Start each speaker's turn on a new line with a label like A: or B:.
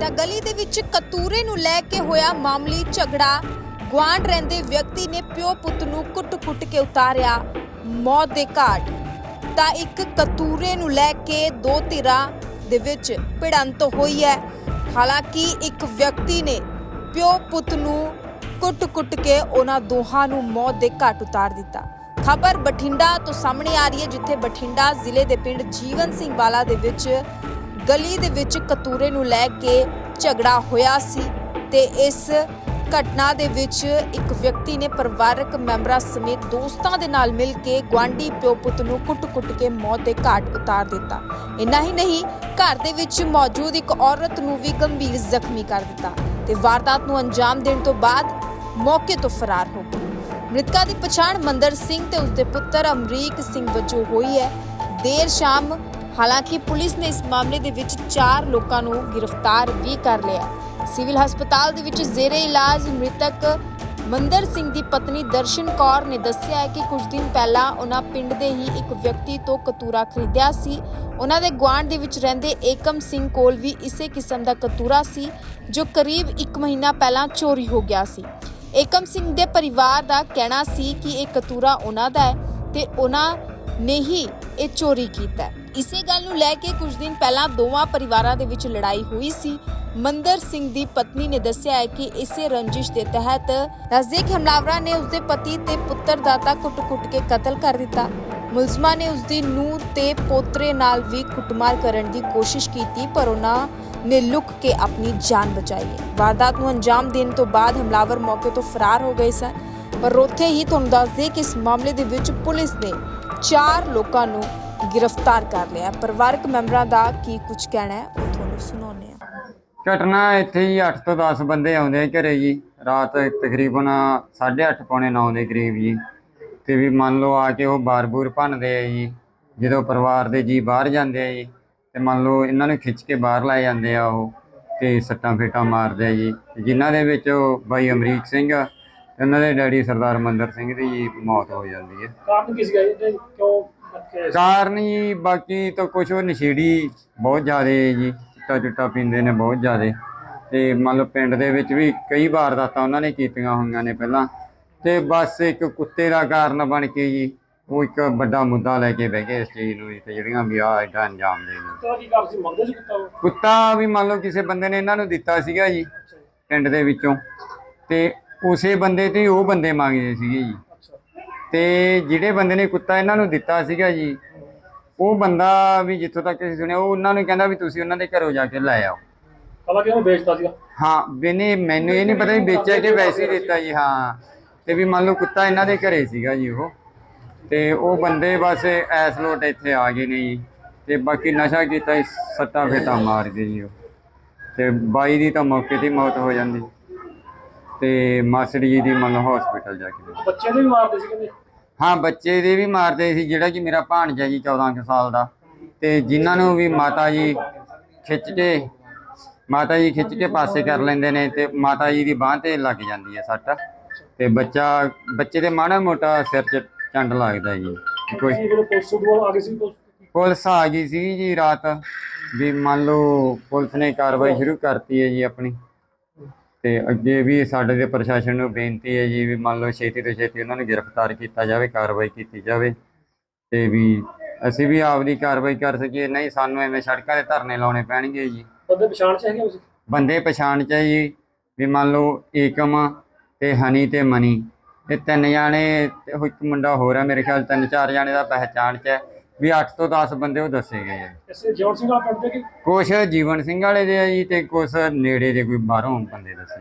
A: ਤਾਂ ਗਲੀ ਦੇ ਵਿੱਚ ਕਤੂਰੇ ਨੂੰ ਲੈ ਕੇ ਹੋਇਆ ਮਾਮਲੀ ਝਗੜਾ। ਗੁਆਂਢ ਰਹਿੰਦੇ ਵਿਅਕਤੀ ਨੇ ਪਿਓ ਪੁੱਤ ਨੂੰ ਕੁੱਟ-ਕੁੱਟ ਕੇ ਉਤਾਰਿਆ ਮੌਤ ਦੇ ਘਾਟ। ਤਾਂ ਇੱਕ ਕਤੂਰੇ ਨੂੰ ਲੈ ਕੇ ਦੋ ਧਿਰਾਂ ਦੇ ਵਿੱਚ ਭਿੜੰਤ ਹੋਈ ਹੈ। ਹਾਲਾਂਕਿ ਇੱਕ ਵਿਅਕਤੀ ਨੇ ਪਿਓ ਪੁੱਤ ਨੂੰ ਕੁੱਟ-ਕੁੱਟ ਕੇ ਉਹਨਾਂ ਦੋਹਾਂ ਨੂੰ ਮੌਤ ਦੇ ਘਾਟ ਉਤਾਰ ਦਿੱਤਾ। ਖਬਰ ਬਠਿੰਡਾ ਤੋਂ ਸਾਹਮਣੇ ਆ ਰਹੀ ਹੈ, ਜਿੱਥੇ ਬਠਿੰਡਾ ਜ਼ਿਲ੍ਹੇ ਦੇ ਪਿੰਡ ਜੀਵਨ ਸਿੰਘ ਵਾਲਾ ਦੇ ਵਿੱਚ ਗਲੀ ਦੇ ਵਿੱਚ ਕਤੂਰੇ ਨੂੰ ਲੈ ਕੇ ਝਗੜਾ ਹੋਇਆ ਸੀ ਤੇ ਇਸ ਘਟਨਾ ਦੇ ਵਿੱਚ ਇੱਕ ਵਿਅਕਤੀ ਨੇ ਪਰਿਵਾਰਕ ਮੈਂਬਰਾਂ ਸਮੇਤ ਦੋਸਤਾਂ ਦੇ ਨਾਲ ਮਿਲ ਕੇ ਗੁਆਂਢੀ ਪਿਓ ਪੁੱਤ ਨੂੰ ਕੁੱਟ-ਕੁੱਟ ਕੇ ਮੌਤ ਦੇ ਘਾਟ ਉਤਾਰ ਦਿੱਤਾ। ਇੰਨਾ ਹੀ ਨਹੀਂ, ਘਰ ਦੇ ਵਿੱਚ ਮੌਜੂਦ ਇੱਕ ਔਰਤ ਨੂੰ ਵੀ ਗੰਭੀਰ ਜ਼ਖਮੀ ਕਰ ਦਿੱਤਾ ਤੇ ਵਾਰਦਾਤ ਨੂੰ ਅੰਜਾਮ ਦੇਣ ਤੋਂ ਬਾਅਦ ਮੌਕੇ ਤੋਂ ਫਰਾਰ ਹੋ ਗਏ ਮ੍ਰਿਤਕਾ ਦੀ ਪਛਾਣ ਮੰਦਰ ਸਿੰਘ ਤੇ ਉਸਦੇ ਪੁੱਤਰ ਅਮਰੀਕ ਸਿੰਘ ਵਜੋਂ ਹੋਈ ਹੈ। ਦੇਰ ਸ਼ਾਮ ਹਾਲਾਂਕਿ ਪੁਲਿਸ ਨੇ ਇਸ ਮਾਮਲੇ ਦੇ ਵਿੱਚ 4 ਲੋਕਾਂ ਨੂੰ ਗ੍ਰਿਫਤਾਰ ਵੀ ਕਰ ਲਿਆ। ਸਿਵਲ ਹਸਪਤਾਲ ਦੇ ਵਿੱਚ ਜ਼ੇਰੇ ਇਲਾਜ ਮ੍ਰਿਤਕ ਮੰਦਰ ਸਿੰਘ ਦੀ ਪਤਨੀ ਦਰਸ਼ਨ ਕੌਰ ਨੇ ਦੱਸਿਆ ਹੈ ਕਿ ਕੁਝ ਦਿਨ ਪਹਿਲਾਂ ਉਹਨਾਂ ਪਿੰਡ ਦੇ ਹੀ ਇੱਕ ਵਿਅਕਤੀ ਤੋਂ ਕਤੂਰਾ ਖਰੀਦਿਆ ਸੀ। ਉਹਨਾਂ ਦੇ ਗੁਆਂਢ ਦੇ ਵਿੱਚ ਰਹਿੰਦੇ ਏਕਮ ਸਿੰਘ ਕੋਲ ਵੀ ਇਸੇ ਕਿਸਮ ਦਾ ਕਤੂਰਾ ਸੀ, ਜੋ ਕਰੀਬ 1 ਮਹੀਨਾ ਪਹਿਲਾਂ ਚੋਰੀ ਹੋ ਗਿਆ ਸੀ। ਏਕਮ ਸਿੰਘ ਦੇ ਪਰਿਵਾਰ ਦਾ ਕਹਿਣਾ ਸੀ ਕਿ ਇਹ ਕਤੂਰਾ ਉਹਨਾਂ ਦਾ ਹੈ ਤੇ ਉਹਨਾਂ ਨੇ ਹੀ ਇਹ ਚੋਰੀ ਕੀਤਾ ਇਸੇ ਗੱਲ ਨੂੰ ਲੈ ਕੇ ਕੁਝ ਦਿਨ ਪਹਿਲਾਂ ਦੋਵਾਂ ਪਰਿਵਾਰਾਂ ਦੇ ਵਿੱਚ ਲੜਾਈ ਹੋਈ ਸੀ। ਮੰਦਰ ਸਿੰਘ ਦੀ ਪਤਨੀ ਨੇ ਦੱਸਿਆ ਹੈ ਕਿ ਇਸੇ ਰੰਜਿਸ਼ ਦੇ ਤਹਿਤ ਨਜ਼ਦੀਕ ਹਮਲਾਵਰਾਂ ਨੇ ਉਸਦੇ ਪਤੀ ਤੇ ਪੁੱਤਰ ਦਾ ਤਾਂ ਕੁੱਟ-ਕੁੱਟ ਕੇ ਕਤਲ ਕਰ ਦਿੱਤਾ। ਮੁਲਜ਼ਮਾਂ ਨੇ ਉਸਦੀ ਨੂੰਹ ਤੇ ਪੋਤਰੇ ਨਾਲ ਵੀ ਕੁੱਟਮਾਰ ਕਰਨ ਦੀ ਕੋਸ਼ਿਸ਼ ਕੀਤੀ, ਪਰ ਉਹਨਾਂ ਨੇ ਲੁਕ ਕੇ ਆਪਣੀ ਜਾਨ ਬਚਾਈ ਵਾਰਦਾਤ ਨੂੰ ਅੰਜਾਮ ਦੇਣ ਤੋਂ ਬਾਅਦ ਹਮਲਾਵਰ ਮੌਕੇ ਤੋਂ ਫਰਾਰ ਹੋ ਗਏ ਸਨ, ਪਰ ਉੱਥੇ ਹੀ ਤੁਹਾਨੂੰ ਦੱਸ ਦਈਏ ਕਿ ਇਸ ਮਾਮਲੇ ਦੇ ਵਿੱਚ ਪੁਲਿਸ ਨੇ ਚਾਰ ਲੋਕਾਂ ਨੂੰ ਗ੍ਰਿਫਤਾਰ ਕਰ ਲਿਆ ਪਰਿਵਾਰਕ ਮੈਂਬਰਾਂ ਦਾ ਕੀ ਕੁਝ ਕਹਿਣਾ ਹੈ, ਉਹ ਤੁਹਾਨੂੰ ਸੁਣਾਉਂਦੇ
B: ਘਟਨਾ ਇੱਥੇ ਹੀ 8 ਤੋਂ 10 ਬੰਦੇ ਆਉਂਦੇ ਆ ਘਰੇ ਜੀ। ਰਾਤ ਤਕਰੀਬਨ 8:30 ਪੌਣੇ 9 ਦੇ ਕਰੀਬ ਜੀ। ਤੇ ਵੀ ਮੰਨ ਲਓ ਆ ਕੇ ਉਹ ਬਾਰ-ਬੂਰ ਭੰਨਦੇ ਆ ਜੀ। ਜਦੋਂ ਪਰਿਵਾਰ ਦੇ ਜੀ ਬਾਹਰ ਜਾਂਦੇ ਆ ਜੀ ਤੇ ਮੰਨ ਲਓ ਇਹਨਾਂ ਨੂੰ ਖਿੱਚ ਕੇ ਬਾਹਰ ਲੈ ਜਾਂਦੇ ਆ ਉਹ ਤੇ ਸੱਟਾਂ ਫੇਟਾਂ ਮਾਰਦੇ ਆ ਜੀ। ਜਿਨ੍ਹਾਂ ਦੇ ਵਿੱਚ ਉਹ ਬਾਈ ਅਮਰੀਕ ਸਿੰਘ ਤੇ ਉਹਨਾਂ ਦੇ ਡੈਡੀ ਸਰਦਾਰ ਮੰਦਰ ਸਿੰਘ ਦੀ ਜੀ ਮੌਤ ਹੋ ਜਾਂਦੀ ਹੈ
C: ਕਾਰਨ ਕੀ ਸੀਗਾ ਇਹ ਤੇ ਕਿਉਂ?
B: ਕਾਰਨ ਜੀ ਬਾਕੀ ਤਾਂ ਕੁਝ ਉਹ ਨਸ਼ੇੜੀ ਬਹੁਤ ਜ਼ਿਆਦੇ ਜੀ। ਚਿੱਟਾ ਚਿੱਟਾ ਪੀਂਦੇ ਨੇ ਬਹੁਤ ਜ਼ਿਆਦੇ। ਤੇ ਮੰਨ ਲਓ ਪਿੰਡ ਦੇ ਵਿੱਚ ਵੀ ਕਈ ਵਾਰਦਾਤਾਂ ਉਹਨਾਂ ਨੇ ਕੀਤੀਆਂ ਹੋਈਆਂ ਨੇ ਪਹਿਲਾਂ। ਤੇ ਬਸ ਇੱਕ ਕੁੱਤੇ ਦਾ ਕਾਰਨ ਬਣ ਕੇ ਜੀ ਉਹ ਇੱਕ ਵੱਡਾ ਮੁੱਦਾ ਲੈ ਕੇ ਬਹਿ ਗਏ ਇਸ ਚੀਜ਼ ਨੂੰ ਜੀ ਤੇ ਜਿਹੜੀਆਂ ਵੀ ਆ ਐਡਾ ਅੰਜਾਮ ਦੇ ਨੇ।
C: ਤਾਂ ਕੀ ਕਰ ਸੀ? ਮੰਗਦੇ ਸੀ ਕੁੱਤਾ ਉਹ?
B: ਕੁੱਤਾ ਵੀ ਮੰਨ ਲਓ ਕਿਸੇ ਬੰਦੇ ਨੇ ਇਹਨਾਂ ਨੂੰ ਦਿੱਤਾ ਸੀਗਾ ਜੀ ਪਿੰਡ ਦੇ ਵਿੱਚੋਂ। ਤੇ ਉਸੇ ਬੰਦੇ ਤੇ ਹੀ ਉਹ ਬੰਦੇ ਮੰਗਦੇ ਸੀਗੇ ਜੀ।
C: ਅੱਛਾ।
B: ਤੇ ਜਿਹੜੇ ਬੰਦੇ ਨੇ ਕੁੱਤਾ ਇਹਨਾਂ ਨੂੰ ਦਿੱਤਾ ਸੀਗਾ ਜੀ ਉਹ ਬੰਦਾ ਵੀ ਜਿੱਥੋਂ ਤੱਕ ਅਸੀਂ ਸੁਣਿਆ ਉਹ ਉਹਨਾਂ ਨੂੰ ਕਹਿੰਦਾ ਵੀ ਤੁਸੀਂ ਉਹਨਾਂ ਦੇ ਘਰੋਂ ਜਾ ਕੇ ਲੈ ਆਓ।
C: ਹਾਲਾਂਕਿ ਉਹਨੂੰ ਵੇਚਦਾ ਸੀਗਾ?
B: ਹਾਂ ਬਿਨੇ ਮੈਨੂੰ ਇਹ ਨਹੀਂ ਪਤਾ ਵੀ ਵੇਚਿਆ ਕਿ ਵੈਸੇ ਹੀ ਦਿੱਤਾ ਜੀ ਹਾਂ। ਤੇ ਵੀ ਮੰਨ ਲਓ ਕੁੱਤਾ ਇਹਨਾਂ ਦੇ ਘਰੇ ਸੀਗਾ ਜੀ ਉਹ। ਤੇ ਉਹ ਬੰਦੇ ਬਸ ਐਸ ਲੋਟ ਇੱਥੇ ਆ ਗਏ ਨੇ ਜੀ। ਤੇ ਬਾਕੀ ਨਸ਼ਾ ਕੀਤਾ ਸੀ, ਸੱਟਾਂ ਫੇਟਾਂ ਮਾਰ ਗਏ ਜੀ ਉਹ। ਤੇ ਬਾਈ ਦੀ ਤਾਂ ਮੌਕੇ ਤੇ ਹੀ ਮੌਤ ਹੋ ਜਾਂਦੀ। ਤੇ ਮਾਸੜੀ ਜੀ ਦੀ ਮੰਨ ਲਓ ਹਸਪੀਟਲ ਜਾ ਕੇ।
C: ਬੱਚੇ ਨੂੰ ਵੀ ਮਾਰਦੇ ਸੀ ਕਹਿੰਦੇ
B: ਹਾਂ ਬੱਚੇ ਦੇ ਵੀ ਮਾਰਦੇ ਸੀ ਜਿਹੜਾ ਕਿ ਮੇਰਾ ਭਾਣਜਾ ਜੀ 14 ਕੁ ਸਾਲ ਦਾ। ਤੇ ਜਿਨ੍ਹਾਂ ਨੂੰ ਵੀ ਮਾਤਾ ਜੀ ਖਿੱਚ ਕੇ ਮਾਤਾ ਜੀ ਖਿੱਚ ਕੇ ਪਾਸੇ ਕਰ ਲੈਂਦੇ ਨੇ ਤੇ ਮਾਤਾ ਜੀ ਦੀ ਬਾਹ ਤੇ ਲੱਗ ਜਾਂਦੀ ਹੈ ਸੱਟ। ਤੇ ਬੱਚਾ ਬੱਚੇ ਦੇ ਮਾੜਾ ਮੋਟਾ ਸਿਰ 'ਚ ਚੰਡ ਲੱਗਦਾ ਜੀ। ਕੋਈ
C: ਪੁਲਿਸ ਆ
B: ਗਈ ਸੀ ਜੀ ਰਾਤ ਵੀ ਮੰਨ ਲਓ ਪੁਲਿਸ ਨੇ ਕਾਰਵਾਈ ਸ਼ੁਰੂ ਕਰਤੀ ਹੈ ਜੀ ਆਪਣੀ। ਤੇ ਅੱਗੇ ਵੀ ਸਾਡੇ ਦੇ ਪ੍ਰਸ਼ਾਸਨ ਨੂੰ ਬੇਨਤੀ ਹੈ ਜੀ ਵੀ ਮੰਨ ਲਓ ਛੇਤੀ ਤੋਂ ਛੇਤੀ ਉਹਨਾਂ ਨੂੰ ਗ੍ਰਿਫਤਾਰ ਕੀਤਾ ਜਾਵੇ ਕਾਰਵਾਈ ਕੀਤੀ ਜਾਵੇ ਤੇ ਵੀ ਅਸੀਂ ਵੀ ਆਪਦੀ ਕਾਰਵਾਈ ਕਰ ਸਕੀਏ ਨਹੀਂ ਸਾਨੂੰ ਐਵੇਂ ਸੜਕਾਂ ਤੇ ਧਰਨੇ ਲਾਉਣੇ ਪੈਣਗੇ ਜੀ।
C: ਬੰਦੇ ਪਛਾਣ ਚ ਹੈਗੇ ਸੀ
B: ਬੰਦੇ ਪਛਾਣ ਚ ਹੈ ਜੀ ਵੀ ਮੰਨ ਲਓ ਏਕਮ ਤੇ ਹਨੀ ਤੇ ਮਨੀ ਇਹ ਤਿੰਨ ਜਾਣੇ ਤੇ ਇੱਕ ਮੁੰਡਾ ਹੋਰ ਹੈ ਮੇਰੇ ਖਿਆਲ ਤਿੰਨ ਚਾਰ ਜਾਣੇ ਦਾ ਪਹਿਚਾਣ ਚ ਹੈ। ਵੀ 8 ਤੋਂ 10 ਬੰਦੇ ਉਹ ਦੱਸੇ ਗਏ ਆ।
C: ਇਸੇ ਜੌਨ ਸਿੰਘ ਵਾਲਾ ਪਿੰਡ ਦੇ ਕਿ
B: ਕੁਛ ਜੀਵਨ ਸਿੰਘ ਵਾਲੇ ਦੇ ਆ ਜੀ ਤੇ ਕੁਛ ਨੇੜੇ ਦੇ ਕੋਈ ਬਾਹਰੋਂ ਬੰਦੇ ਦੱਸੇ